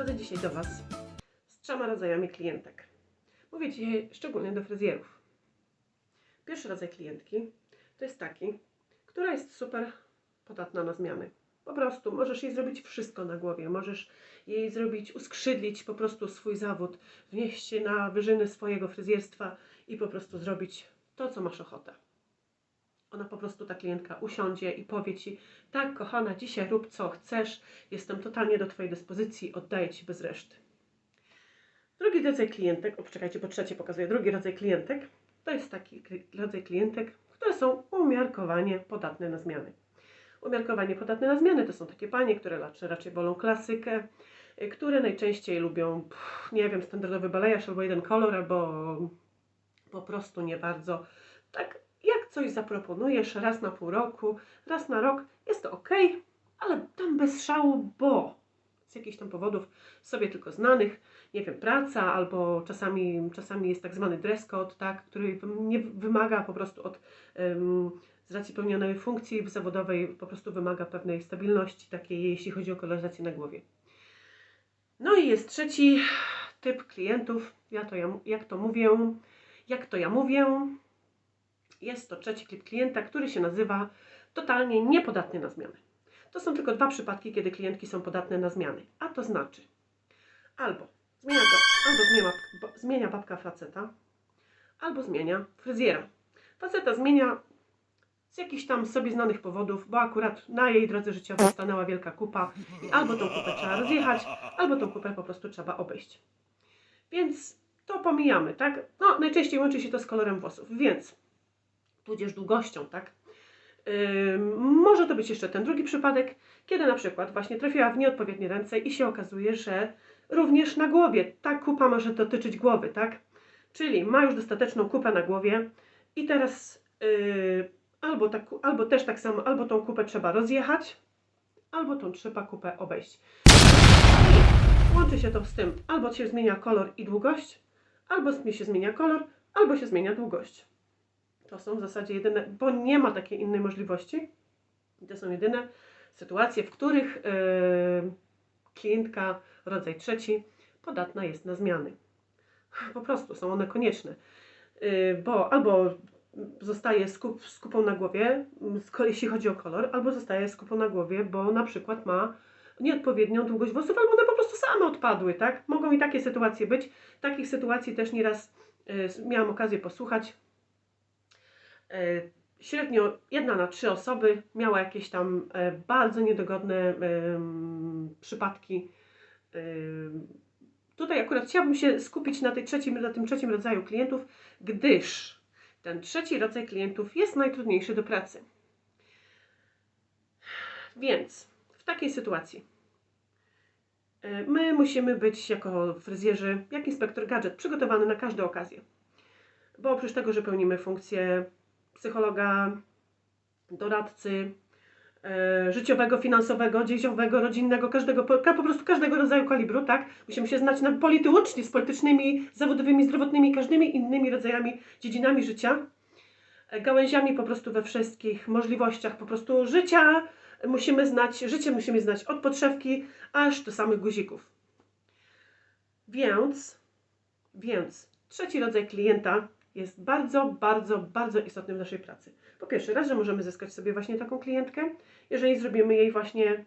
Przychodzę dzisiaj do Was z trzema rodzajami klientek. Mówię dzisiaj szczególnie do fryzjerów. Pierwszy rodzaj klientki to jest taki, która jest super podatna na zmiany. Po prostu możesz jej zrobić wszystko na głowie, możesz jej zrobić, uskrzydlić po prostu swój zawód, wnieść się na wyżyny swojego fryzjerstwa i po prostu zrobić to, co masz ochotę. Ona po prostu, ta klientka, usiądzie i powie ci: Tak, kochana, dzisiaj rób co chcesz, jestem totalnie do Twojej dyspozycji, oddaję Ci bez reszty. Drugi rodzaj klientek, o poczekajcie, po trzecie pokazuję, drugi rodzaj klientek, to jest taki rodzaj klientek, które są umiarkowanie podatne na zmiany. Umiarkowanie podatne na zmiany to są takie panie, które raczej, raczej wolą klasykę, y, które najczęściej lubią, pff, nie wiem, standardowy balejarz albo jeden kolor, albo po prostu nie bardzo. Tak, coś zaproponujesz raz na pół roku, raz na rok, jest to ok, ale tam bez szału, bo z jakichś tam powodów sobie tylko znanych, nie wiem, praca, albo czasami, czasami jest tak zwany dress code, tak, który nie wymaga po prostu od, em, z racji pełnionej funkcji zawodowej, po prostu wymaga pewnej stabilności takiej, jeśli chodzi o koloryzację na głowie. No i jest trzeci typ klientów, ja to, ja, jak to mówię, jak to ja mówię, jest to trzeci typ klienta, który się nazywa totalnie niepodatny na zmiany. To są tylko dwa przypadki, kiedy klientki są podatne na zmiany. A to znaczy albo zmienia, albo zmienia, zmienia babka faceta, albo zmienia fryzjera. Faceta zmienia z jakichś tam sobie znanych powodów, bo akurat na jej drodze życiowej stanęła wielka kupa i albo tą kupę trzeba rozjechać, albo tą kupę po prostu trzeba obejść. Więc to pomijamy, tak? No, najczęściej łączy się to z kolorem włosów, więc tudzież długością, tak? Może to być jeszcze ten drugi przypadek, kiedy na przykład właśnie trafiła w nieodpowiednie ręce i się okazuje, że również na głowie ta kupa może dotyczyć głowy, tak? Czyli ma już dostateczną kupę na głowie i teraz yy, albo, tak, albo też tak samo, albo tą kupę trzeba rozjechać, albo tą trzeba kupę obejść. I łączy się to z tym, albo się zmienia kolor i długość, albo się zmienia kolor, albo się zmienia długość. To są w zasadzie jedyne, bo nie ma takiej innej możliwości. I to są jedyne sytuacje, w których yy, klientka, rodzaj trzeci, podatna jest na zmiany. Po prostu są one konieczne. Yy, bo albo zostaje z, kup, z kupą na głowie, jeśli chodzi o kolor, albo zostaje z kupą na głowie, bo na przykład ma nieodpowiednią długość włosów, albo one po prostu same odpadły, tak? Mogą i takie sytuacje być. Takich sytuacji też nieraz yy, miałam okazję posłuchać. E, Średnio jedna na trzy osoby miała jakieś tam e, bardzo niedogodne em, przypadki. Tutaj akurat chciałabym się skupić na, tej trzecim, na tym trzecim rodzaju klientów, gdyż ten trzeci rodzaj klientów jest najtrudniejszy do pracy. Więc w takiej sytuacji e, my musimy być jako fryzjerzy, jak inspektor gadżet, przygotowany na każdą okazję. Bo oprócz tego, że pełnimy funkcję psychologa, doradcy, e, życiowego, finansowego, dzieciowego, rodzinnego, każdego, po, po prostu każdego rodzaju kalibru, tak? Musimy się znać na politycznie z politycznymi, zawodowymi, zdrowotnymi, każdymi innymi rodzajami, dziedzinami życia, e, gałęziami po prostu we wszystkich możliwościach po prostu życia musimy znać, życie musimy znać od podszewki aż do samych guzików. Więc, więc trzeci rodzaj klienta jest bardzo, bardzo, bardzo istotny w naszej pracy. Po pierwsze, raz, że możemy zyskać sobie właśnie taką klientkę, jeżeli zrobimy jej właśnie,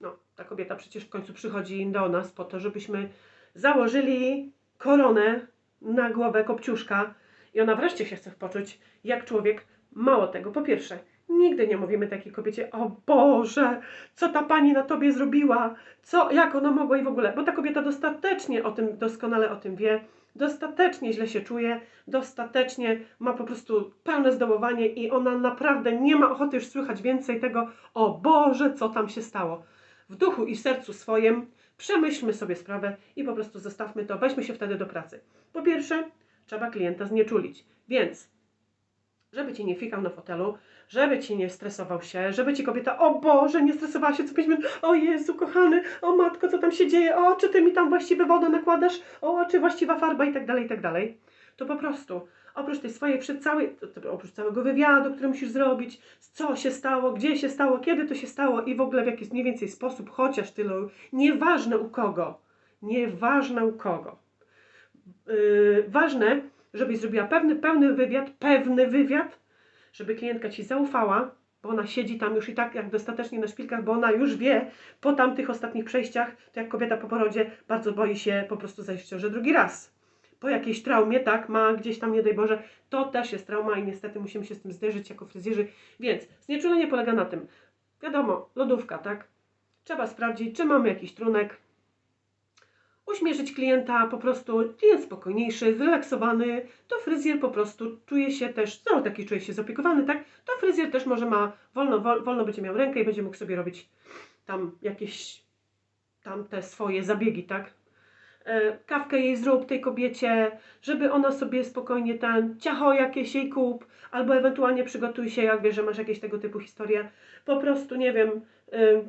no, ta kobieta przecież w końcu przychodzi do nas po to, żebyśmy założyli koronę na głowę kopciuszka i ona wreszcie się chce poczuć jak człowiek. Mało tego, po pierwsze, nigdy nie mówimy takiej kobiecie, o Boże, co ta pani na tobie zrobiła, co, jak ona mogła i w ogóle, bo ta kobieta dostatecznie o tym, doskonale o tym wie, dostatecznie źle się czuje, dostatecznie ma po prostu pełne zdołowanie i ona naprawdę nie ma ochoty już słychać więcej tego, o Boże, co tam się stało. W duchu i w sercu swoim przemyślmy sobie sprawę i po prostu zostawmy to, weźmy się wtedy do pracy. Po pierwsze, trzeba klienta znieczulić, więc żeby ci nie fikał na fotelu, żeby ci nie stresował się, żeby ci kobieta, o Boże, nie stresowała się co pięć minut, o Jezu, kochany, o matko, co tam się dzieje, o, czy ty mi tam właściwe wodę nakładasz, o, czy właściwa farba i tak dalej, i tak dalej, to po prostu oprócz tej swojej, przed całej, oprócz całego wywiadu, który musisz zrobić, co się stało, gdzie się stało, kiedy to się stało i w ogóle w jakiś mniej więcej sposób, chociaż tylu, nieważne u kogo, nieważne u kogo. Yy, ważne, żebyś zrobiła pewny, pełny wywiad, pewny wywiad, żeby klientka Ci zaufała, bo ona siedzi tam już i tak jak dostatecznie na szpilkach, bo ona już wie po tamtych ostatnich przejściach, to jak kobieta po porodzie bardzo boi się po prostu zajść ciążę drugi raz. Po jakiejś traumie, tak, ma gdzieś tam, nie daj Boże, to też jest trauma i niestety musimy się z tym zderzyć jako fryzjerzy. Więc znieczulenie polega na tym, wiadomo, lodówka, tak, trzeba sprawdzić, czy mamy jakiś trunek, uśmierzyć klienta, po prostu klient spokojniejszy, zrelaksowany, to fryzjer po prostu czuje się też, no taki czuje się zaopiekowany, tak, to fryzjer też może ma, wolno, wol, wolno będzie miał rękę i będzie mógł sobie robić tam jakieś tam te swoje zabiegi, tak. E, Kawkę jej zrób tej kobiecie, żeby ona sobie spokojnie ten ciacho jakieś jej kup, albo ewentualnie przygotuj się, jak wiesz, że masz jakieś tego typu historie. Po prostu, nie wiem, y,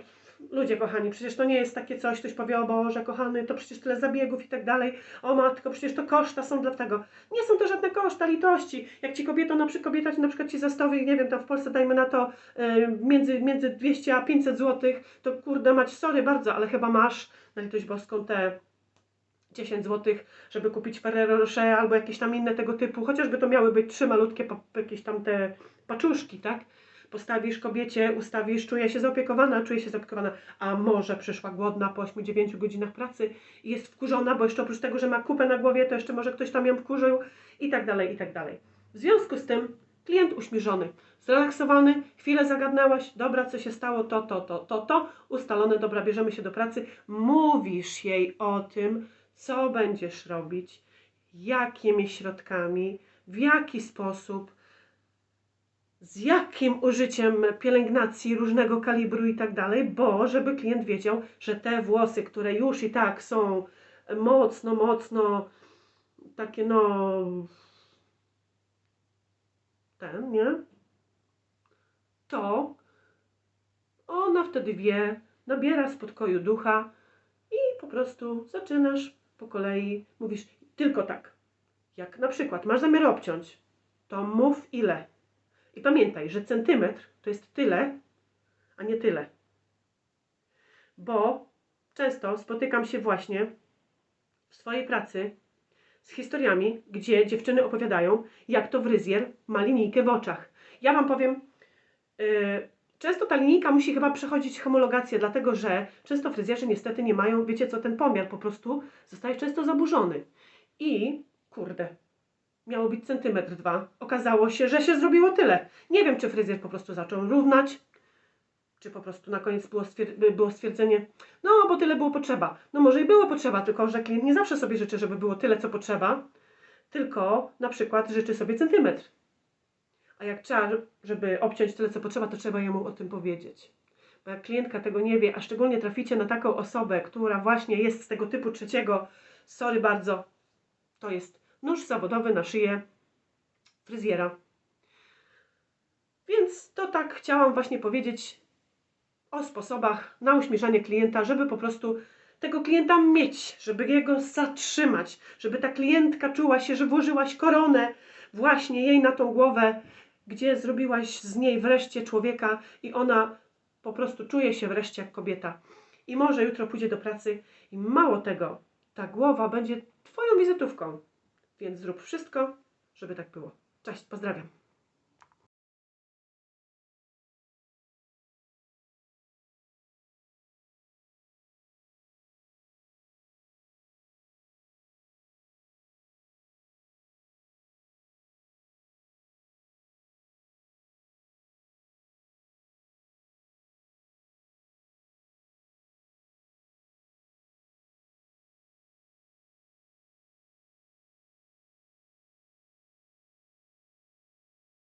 ludzie kochani, przecież to nie jest takie coś, ktoś powie, o Boże, kochany, to przecież tyle zabiegów i tak dalej. O matko, przecież to koszta są dla tego. Nie są to żadne koszta, litości. Jak ci kobieto, na przykład kobieta na przykład ci zastawi, nie wiem, tam w Polsce dajmy na to y, między, między 200 a 500 zł, to kurde mać, sorry bardzo, ale chyba masz na litość boską te 10 zł, żeby kupić Ferrero Rocher albo jakieś tam inne tego typu, chociażby to miały być trzy malutkie jakieś tam te paczuszki, tak? Postawisz kobiecie, ustawisz, czuje się zaopiekowana, czuje się zaopiekowana, a może przyszła głodna po 8-9 godzinach pracy i jest wkurzona, bo jeszcze oprócz tego, że ma kupę na głowie, to jeszcze może ktoś tam ją wkurzył i tak dalej, i tak dalej. W związku z tym klient uśmierzony, zrelaksowany, chwilę zagadnęłaś, dobra, co się stało, to, to, to, to, to, ustalone, dobra, bierzemy się do pracy, mówisz jej o tym, co będziesz robić, jakimi środkami, w jaki sposób, z jakim użyciem pielęgnacji różnego kalibru i tak dalej, bo żeby klient wiedział, że te włosy, które już i tak są mocno, mocno takie no ten, nie? To ona wtedy wie, nabiera spokoju ducha i po prostu zaczynasz po kolei, mówisz tylko tak. Jak na przykład masz zamiar obciąć, to mów ile. I pamiętaj, że centymetr to jest tyle, a nie tyle. Bo często spotykam się właśnie w swojej pracy z historiami, gdzie dziewczyny opowiadają, jak to fryzjer ma linijkę w oczach. Ja Wam powiem, yy, często ta linijka musi chyba przechodzić homologację, dlatego że często fryzjerzy niestety nie mają, wiecie co, ten pomiar po prostu zostaje często zaburzony. I, kurde, miało być centymetr dwa. Okazało się, że się zrobiło tyle. Nie wiem, czy fryzjer po prostu zaczął równać, czy po prostu na koniec było, było stwierdzenie, no bo tyle było potrzeba. No może i było potrzeba, tylko że klient nie zawsze sobie życzy, żeby było tyle, co potrzeba, tylko na przykład życzy sobie centymetr. A jak trzeba, żeby obciąć tyle, co potrzeba, to trzeba jemu o tym powiedzieć. Bo jak klientka tego nie wie, a szczególnie traficie na taką osobę, która właśnie jest z tego typu trzeciego, sorry bardzo, to jest nóż zawodowy na szyję fryzjera. Więc to tak chciałam właśnie powiedzieć o sposobach na uśmierzanie klienta, żeby po prostu tego klienta mieć, żeby jego zatrzymać, żeby ta klientka czuła się, że włożyłaś koronę właśnie jej na tą głowę, gdzie zrobiłaś z niej wreszcie człowieka i ona po prostu czuje się wreszcie jak kobieta. I może jutro pójdzie do pracy i mało tego, ta głowa będzie Twoją wizytówką. Więc zrób wszystko, żeby tak było. Cześć, pozdrawiam.